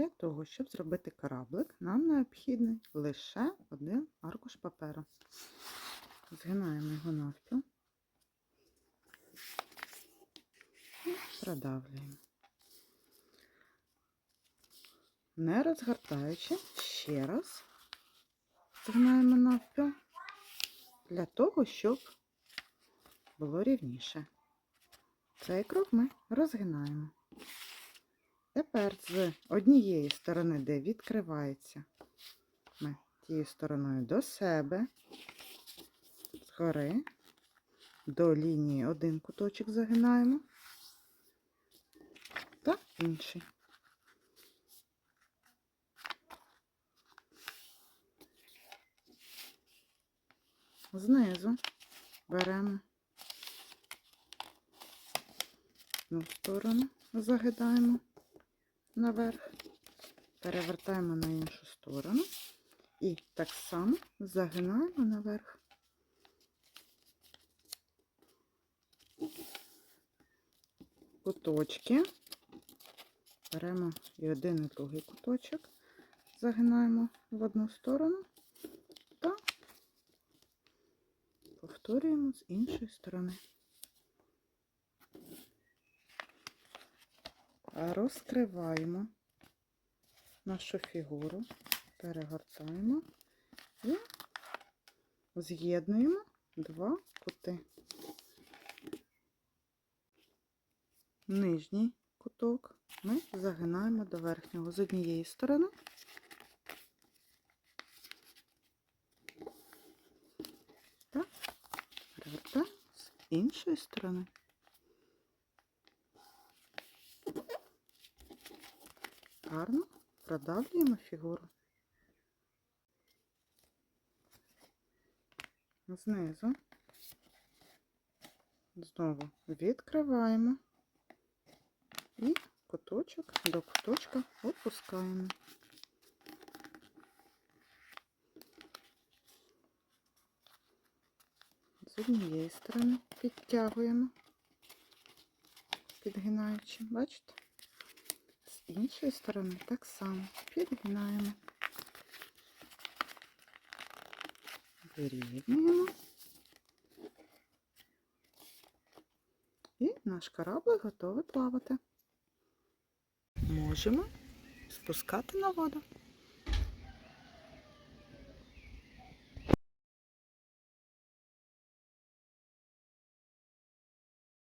Для того, щоб зробити кораблик, нам необхідний лише один аркуш паперу. Згинаємо його навпіл і продавлюємо. Не розгортаючи, ще раз згинаємо навпіл для того, щоб було рівніше. Цей крок ми розгинаємо. Тепер з однієї сторони, де відкривається, ми тією стороною до себе, згори, до лінії один куточок загинаємо та інший. Знизу беремо одну сторону, загидаємо наверх, перевертаємо на іншу сторону і так само загинаємо наверх. Куточки. Беремо і один, і другий куточок, загинаємо в одну сторону та повторюємо з іншої сторони. Розкриваємо нашу фігуру, перегортаємо і з'єднуємо два кути. Нижній куток ми загинаємо до верхнього з однієї сторони. Та перевертаємо з іншої сторони. Гарно продавлюємо фігуру. Знизу знову відкриваємо і куточок до куточка опускаємо. З однієї сторони підтягуємо, підгинаючи, бачите? З іншої сторони так само підгинаємо, вирівнюємо. І наш кораблик готовий плавати. Можемо спускати на воду.